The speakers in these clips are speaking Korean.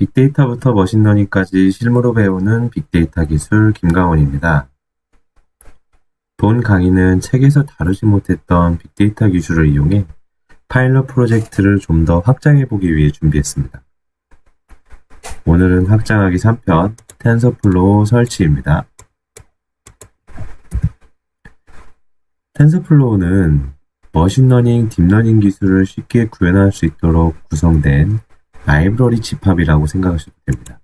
빅데이터부터 머신러닝까지 실무로 배우는 빅데이터 기술 김강원입니다. 본 강의는 책에서 다루지 못했던 빅데이터 기술을 이용해 파일럿 프로젝트를 좀 더 확장해 보기 위해 준비했습니다. 오늘은 확장하기 3편 텐서플로우 설치입니다. 텐서플로우는 머신러닝, 딥러닝 기술을 쉽게 구현할 수 있도록 구성된 라이브러리 집합이라고 생각하셔도 됩니다.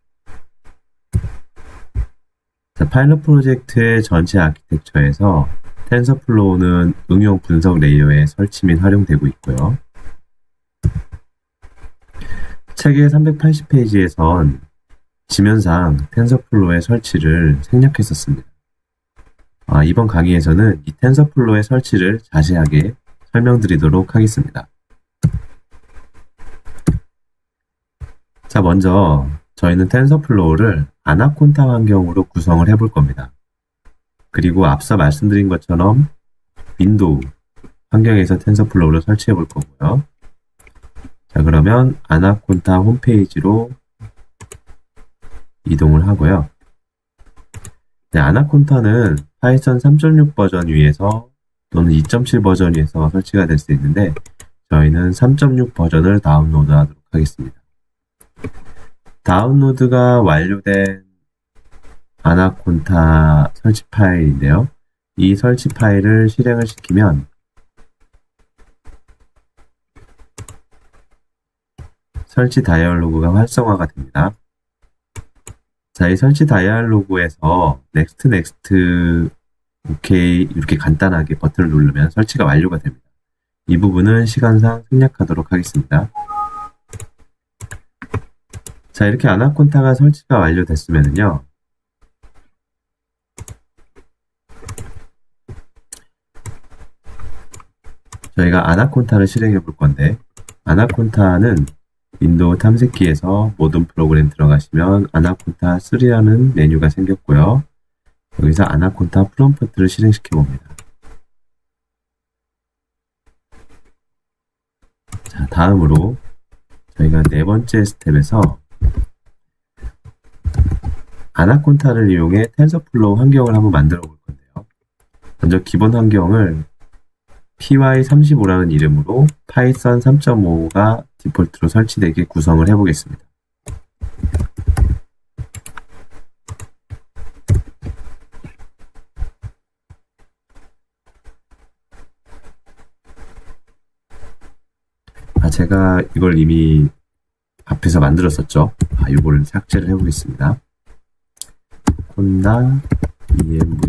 자, 파일럿 프로젝트의 전체 아키텍처에서 텐서플로우는 응용 분석 레이어에 설치 및 활용되고 있고요. 책의 380페이지에선 지면상 텐서플로우의 설치를 생략했었습니다. 아, 이번 강의에서는 이 텐서플로우의 설치를 자세하게 설명드리도록 하겠습니다. 자, 먼저 저희는 텐서플로우를 아나콘타 환경으로 구성을 해볼 겁니다. 그리고 앞서 말씀드린 것처럼 윈도우 환경에서 텐서플로우를 설치해 볼 거고요. 자, 그러면 아나콘타 홈페이지로 이동을 하고요. 네, 아나콘타는 파이썬 3.6 버전 위에서 또는 2.7 버전 위에서 설치가 될 수 있는데 저희는 3.6 버전을 다운로드 하도록 하겠습니다. 다운로드가 완료된 아나콘타 설치 파일인데요. 이 설치 파일을 실행을 시키면 설치 다이얼로그가 활성화가 됩니다. 자, 이 설치 다이얼로그에서 넥스트 넥스트 오케이 이렇게 간단하게 버튼을 누르면 설치가 완료가 됩니다. 이 부분은 시간상 생략하도록 하겠습니다. 자, 이렇게 아나콘타가 설치가 완료됐으면요. 저희가 아나콘타를 실행해 볼 건데, 아나콘타는 윈도우 탐색기에서 모든 프로그램 들어가시면 아나콘타 3라는 메뉴가 생겼고요. 여기서 아나콘타 프롬프트를 실행시켜 봅니다. 자, 다음으로 저희가 네 번째 스텝에서 아나콘타를 이용해 텐서플로우 환경을 한번 만들어 볼 건데요. 먼저 기본 환경을 py35라는 이름으로 파이썬 3.5가 디폴트로 설치되게 구성을 해보겠습니다. 아, 제가 이걸 이미 앞에서 만들었었죠. 아, 이거를 삭제를 해보겠습니다. 콘다 env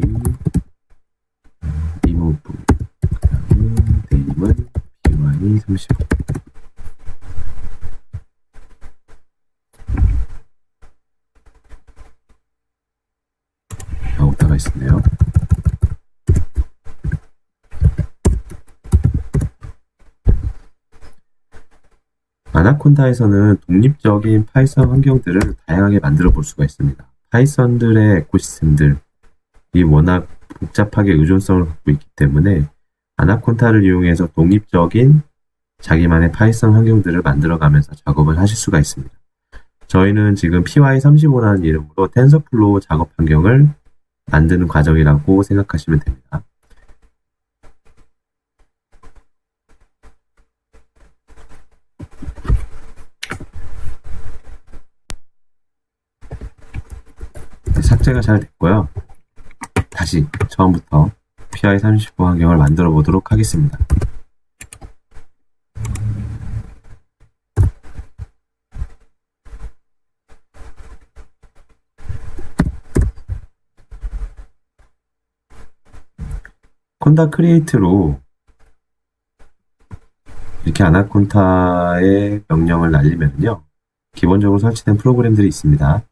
remove 그 다음에 네임은 py 35 아, 오타가 있었네요. 아나콘다에서는 독립적인 파이썬 환경들을 다양하게 만들어 볼 수가 있습니다. 파이썬들의 에코시스템들이 워낙 복잡하게 의존성을 갖고 있기 때문에 아나콘타를 이용해서 독립적인 자기만의 파이썬 환경들을 만들어가면서 작업을 하실 수가 있습니다. 저희는 지금 py35라는 이름으로 텐서플로우 작업 환경을 만드는 과정이라고 생각하시면 됩니다. 삭제가 잘 됐고요. 다시 처음부터 PI39 환경을 만들어 보도록 하겠습니다. 콘다 크리에이트로 이렇게 아나콘타의 명령을 날리면요. 기본적으로 설치된 프로그램들이 있습니다.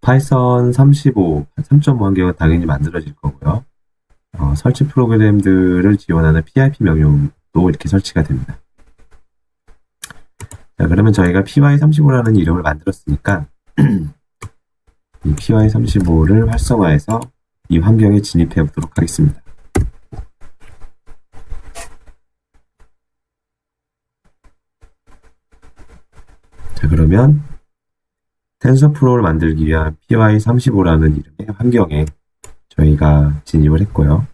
파이썬 35, 3.5 환경은 당연히 만들어질 거고요. 어, 설치 프로그램들을 지원하는 PIP 명령도 이렇게 설치가 됩니다. 자, 그러면 저희가 py35라는 이름을 만들었으니까 이 py35를 활성화해서 이 환경에 진입해 보도록 하겠습니다. 자, 그러면 텐서플로우를 만들기 위한 py35라는 이름의 환경에 저희가 진입을 했고요.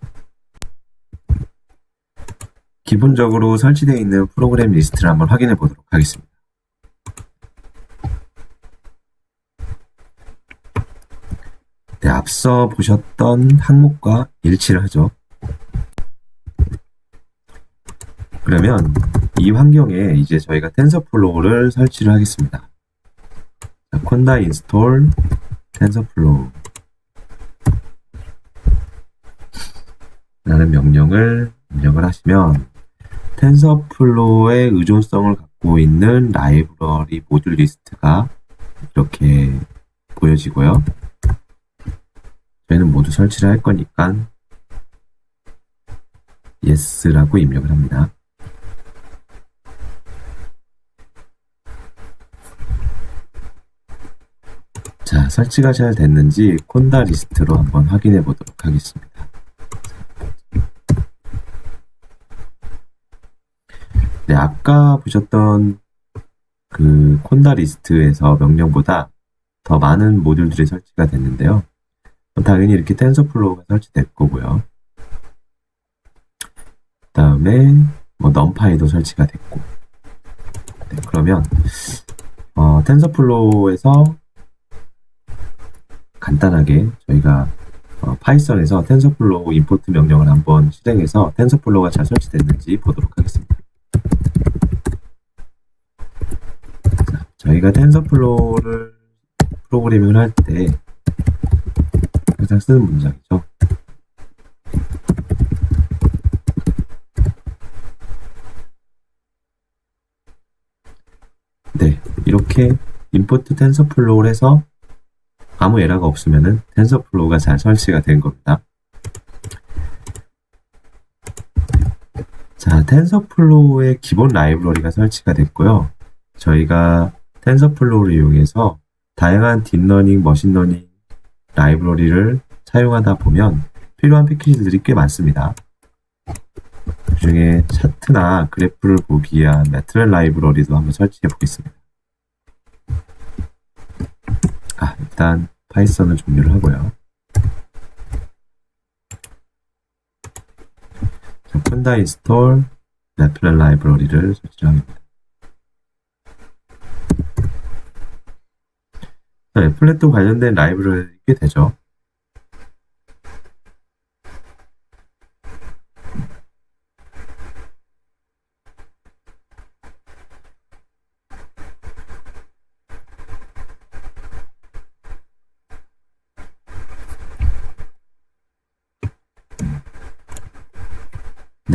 기본적으로 설치되어 있는 프로그램 리스트를 한번 확인해 보도록 하겠습니다. 네, 앞서 보셨던 항목과 일치를 하죠. 그러면 이 환경에 이제 저희가 텐서플로우를 설치를 하겠습니다. 자, 콘다 인스톨 텐서플로우 라는 명령을 입력을 하시면 텐서플로우의 의존성을 갖고 있는 라이브러리 모듈 리스트가 이렇게 보여지고요. 저희는 모두 설치를 할 거니까 yes라고 입력을 합니다. 자, 설치가 잘 됐는지 콘다 리스트로 한번 확인해 보도록 하겠습니다. 네, 아까 보셨던 그 콘다 리스트에서 명령보다 더 많은 모듈들이 설치가 됐는데요. 당연히 이렇게 텐서플로우가 설치될 거고요. 그 다음에 뭐 넘파이도 설치가 됐고. 네, 그러면 어, 텐서플로우에서 간단하게 저희가 어, 파이썬에서 텐서플로우 임포트 명령을 한번 실행해서 텐서플로우가 잘 설치됐는지 보도록 하겠습니다. 자, 저희가 텐서플로우를 프로그래밍을 할 때 항상 쓰는 문장이죠. 네, 이렇게 임포트 텐서플로우를 해서 아무 에러가 없으면은 텐서플로우가 잘 설치가 된 겁니다. 자, 텐서플로우의 기본 라이브러리가 설치가 됐고요. 저희가 텐서플로우를 이용해서 다양한 딥러닝, 머신러닝 라이브러리를 사용하다 보면 필요한 패키지들이 꽤 많습니다. 그 중에 차트나 그래프를 보기 위한 매트렐 라이브러리도 한번 설치해 보겠습니다. 아, 일단 파이썬을 종료를 하고요. 자, 콘다 인스톨 매트렐 라이브러리를 설치를 합니다. 자, 애플렛도 관련된 라이브러리 꽤 되죠.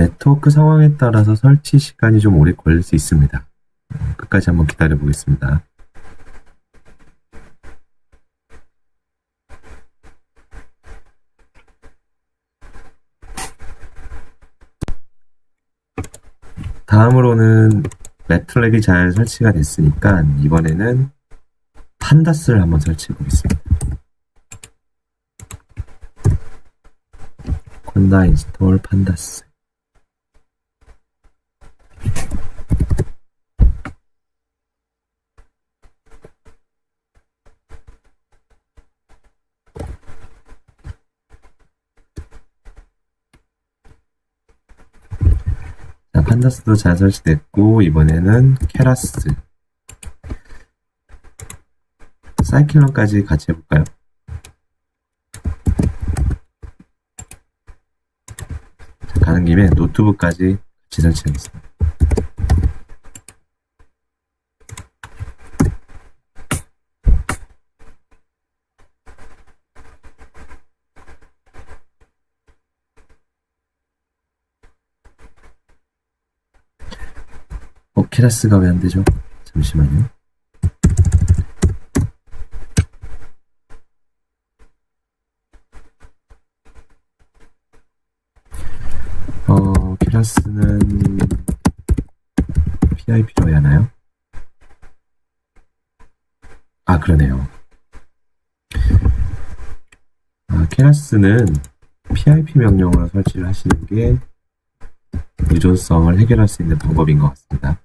네트워크 상황에 따라서 설치 시간이 좀 오래 걸릴 수 있습니다. 끝까지 한번 기다려 보겠습니다. 다음으로는 매트렉이 잘 설치가 됐으니까 이번에는 판다스를 한번 설치해 보겠습니다. 콘다 인스톨 판다스 판다스도 잘 설치됐고 이번에는 케라스 사이클론까지 같이 해볼까요? 자, 가는 김에 노트북까지 같이 설치하겠습니다. 어, 케라스가 왜 안 되죠? 잠시만요. 어, 케라스는 PIP로 해야 하나요? 아, 그러네요. 아, 케라스는 PIP 명령으로 설치를 하시는 게 의존성을 해결할 수 있는 방법인 것 같습니다.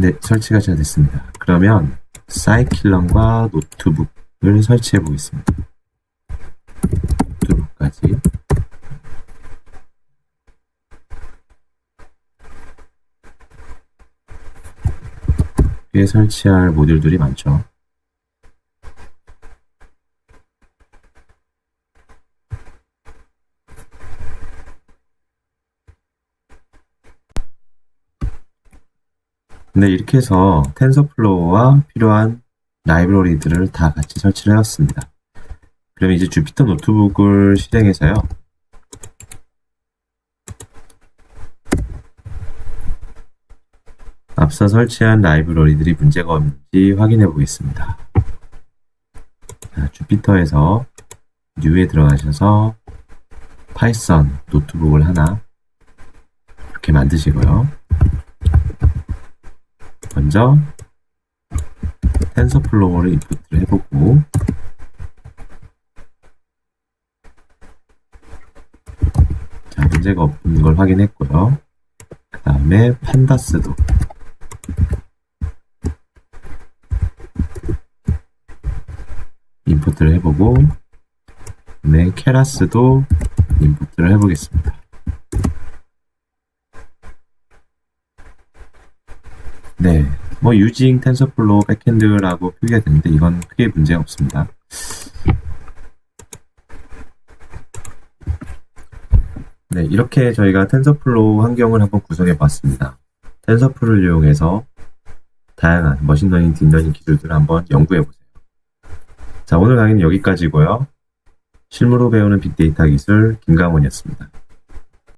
네, 설치가 잘 됐습니다. 그러면 사이킬런과 노트북 을 설치해 보겠습니다. 노트북까지. 위에 설치할 모듈들이 많죠. 네, 이렇게 해서 텐서플로우와 필요한 라이브러리들을 다 같이 설치를 해왔습니다. 그럼 이제 주피터 노트북을 실행해서요. 앞서 설치한 라이브러리들이 문제가 없는지 확인해 보겠습니다. 자, 주피터에서 뉴에 들어가셔서 파이썬 노트북을 하나 이렇게 만드시고요. 먼저 텐서플로우를 인풋을 해보고 자 문제가 없는 걸 확인했고요. 그 다음에 판다스도 인풋을 해보고 네 케라스도 인풋을 해보겠습니다. 네, 뭐 using TensorFlow backend라고 표기가 되는데 이건 크게 문제가 없습니다. 네, 이렇게 저희가 TensorFlow 환경을 한번 구성해 봤습니다. TensorFlow를 이용해서 다양한 머신러닝, 딥러닝 기술들을 한번 연구해 보세요. 자, 오늘 강의는 여기까지고요. 실무로 배우는 빅데이터 기술 김강원이었습니다.